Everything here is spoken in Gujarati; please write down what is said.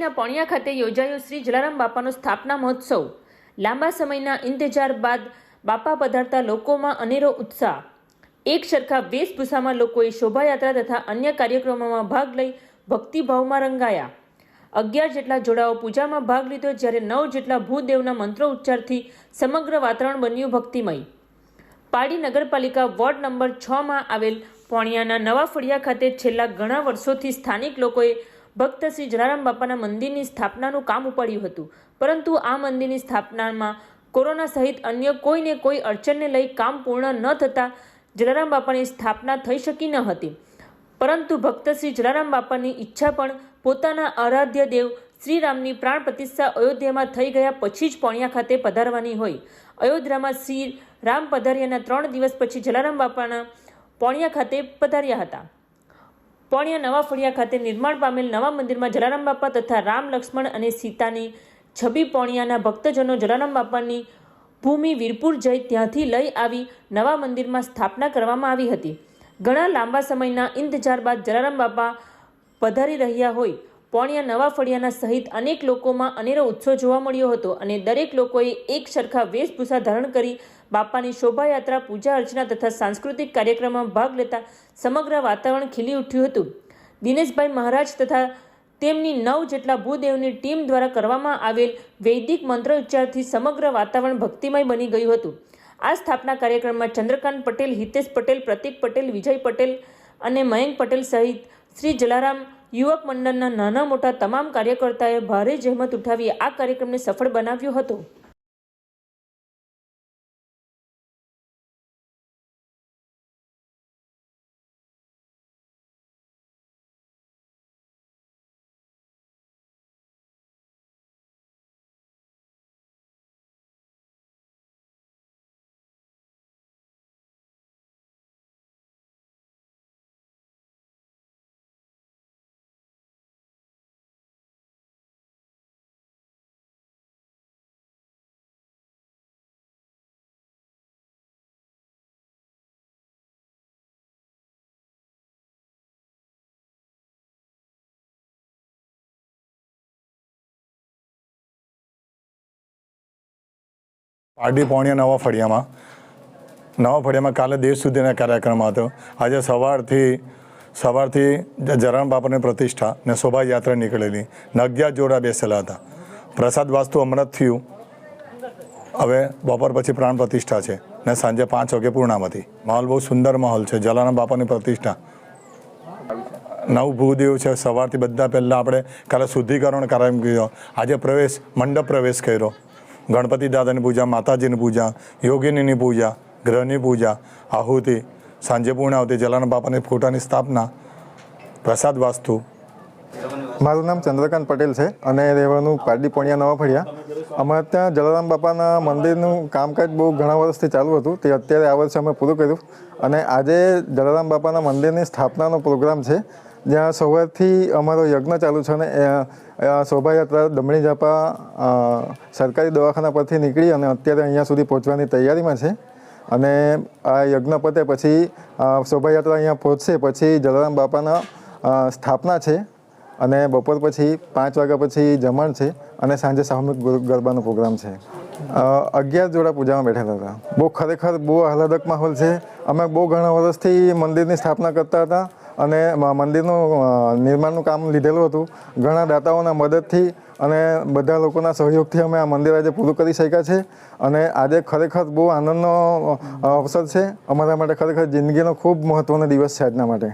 પારડીના પોણિયા ખાતે યોજાયો શ્રી જલારામ બાપાનો સ્થાપના મહોત્સવ. લાંબા સમયના ઇંતજાર બાદ બાપા પધારતા લોકોમાં અનેરો ઉત્સાહ. એક સરખા વેશભૂષામાં લોકોએ શોભાયાત્રા તથા અન્ય કાર્યક્રમોમાં ભાગ લઈ ભક્તિભાવમાં રંગાયા. અગિયાર જેટલા જોડાઓ પૂજામાં ભાગ લીધો જ્યારે નવ જેટલા ભૂદેવના મંત્રો ઉચ્ચારથી સમગ્ર વાતાવરણ બન્યું ભક્તિમય. પાડી નગરપાલિકા વોર્ડ નંબર છમાં આવેલ પોણિયાના નવા ફળિયા ખાતે છેલ્લા ઘણા વર્ષોથી સ્થાનિક લોકોએ ભક્ત જલારામ બાપાના મંદિરની સ્થાપનાનું કામ ઉપાડ્યું હતું. પરંતુ આ મંદિરની સ્થાપનામાં કોરોના સહિત અન્ય કોઈને કોઈ અડચણને લઈ કામ પૂર્ણ ન થતાં જલારામ બાપાની સ્થાપના થઈ શકી ન હતી. પરંતુ ભક્ત શ્રી જલારામ બાપાની ઈચ્છા પણ પોતાના આરાધ્ય દેવ શ્રીરામની પ્રાણ પ્રતિષ્ઠા અયોધ્યામાં થઈ ગયા પછી જ પોણિયા ખાતે પધારવાની હોય. અયોધ્યામાં શ્રી રામ પધાર્યાના ત્રણ દિવસ પછી જલારામ બાપાના પોણિયા ખાતે પધાર્યા હતા. પોણિયા નવા ફળિયા ખાતે નિર્માણ પામેલ નવા મંદિરમાં જલારામ બાપા તથા રામ લક્ષ્મણ અને સીતાની છબી પોણિયાના ભક્તજનો જલારામ બાપાની ભૂમિ વીરપુર જઈ ત્યાંથી લઈ આવી નવા મંદિરમાં સ્થાપના કરવામાં આવી હતી. ઘણા લાંબા સમયના ઇંતજાર બાદ જલારામ બાપા પધારી રહ્યા હોય પોણિયા નવા ફળિયાના સહિત અનેક લોકોમાં અનેરો ઉત્સવ જોવા મળ્યો હતો અને દરેક લોકોએ એક સરખા વેશભૂષા ધારણ કરી બાપાની શોભાયાત્રા, પૂજા અર્ચના તથા સાંસ્કૃતિક કાર્યક્રમમાં ભાગ લેતા સમગ્ર વાતાવરણ ખીલી ઉઠ્યું હતું. દિનેશભાઈ મહારાજ તથા તેમની નવ જેટલા ભૂદેવની ટીમ દ્વારા કરવામાં આવેલ વૈદિક મંત્ર ઉચ્ચારથી સમગ્ર વાતાવરણ ભક્તિમય બની ગયું હતું. આ સ્થાપના કાર્યક્રમમાં ચંદ્રકાંત પટેલ, હિતેશ પટેલ, પ્રતિક પટેલ, વિજય પટેલ અને મયંક પટેલ સહિત શ્રી જલારામ યુવક મંડળના નાના મોટા તમામ કાર્યકર્તાએ ભારે જહેમત ઉઠાવી આ કાર્યક્રમને સફળ બનાવ્યો હતો. પારડી પોણિયા નવા ફળિયામાં. નવા ફળિયામાં કાલે દેશ સુધીના કાર્યક્રમ હતો. આજે સવારથી સવારથી જરણ બાપાની પ્રતિષ્ઠા ને શોભાયાત્રા નીકળેલી. ને અગિયાર જોડા બેસેલા હતા. પ્રસાદ વાસ્તુ અમૃત થયું. હવે બપોર પછી પ્રાણ પ્રતિષ્ઠા છે ને સાંજે પાંચ વાગે પૂર્ણામતી માહોલ બહુ સુંદર માહોલ છે. જલારામ બાપાની પ્રતિષ્ઠા. નવ ભૂદેવ છે. સવારથી બધા પહેલાં આપણે કાલે શુદ્ધિકરણ કાર્યક્રમ કર્યો. આજે પ્રવેશ, મંડપ પ્રવેશ કર્યો. ગણપતિ દાદાની પૂજા, માતાજીની પૂજા, યોગિનીની પૂજા, ગ્રહની પૂજા, આહુતિ, સાંજે પૂર્ણાવતી જલારામ બાપાની ફોટાની સ્થાપના, પ્રસાદ વાસ્તુ. મારું નામ ચંદ્રકાંત પટેલ છે અને રહેવાનું પારડી પોણિયા, નવા ફળિયા. અમારે ત્યાં જલારામ બાપાના મંદિરનું કામકાજ બહુ ઘણા વર્ષથી ચાલુ હતું. તે અત્યારે આ વર્ષે અમે પૂરું કર્યું. અને આજે જલારામ બાપાના મંદિરની સ્થાપનાનો પ્રોગ્રામ છે. જ્યાં સવારથી અમારો યજ્ઞ ચાલુ છે અને શોભાયાત્રા દમણી જાપા સરકારી દવાખાના પરથી નીકળી અને અત્યારે અહીંયા સુધી પહોંચવાની તૈયારીમાં છે. અને આ યજ્ઞ પતે પછી શોભાયાત્રા અહીંયા પહોંચશે, પછી જલારામ બાપાના સ્થાપના છે. અને બપોર પછી પાંચ વાગ્યા પછી જમણ છે અને સાંજે સામૂહિક ગુર- ગરબાનો પ્રોગ્રામ છે. અગિયાર જોડા પૂજામાં બેઠેલા હતા. બહુ ખરેખર બહુ આહલાદક માહોલ છે. અમે બહુ ઘણા વર્ષથી મંદિરની સ્થાપના કરતા હતા. અને મંદિરનું નિર્માણનું કામ લીધેલું હતું. ઘણા દાતાઓના મદદથી અને બધા લોકોના સહયોગથી અમે આ મંદિર આજે પૂરું કરી શક્યા છે. અને આજે ખરેખર બહુ આનંદનો અવસર છે. અમારા માટે ખરેખર જિંદગીનો ખૂબ મહત્ત્વનો દિવસ છે આજના માટે.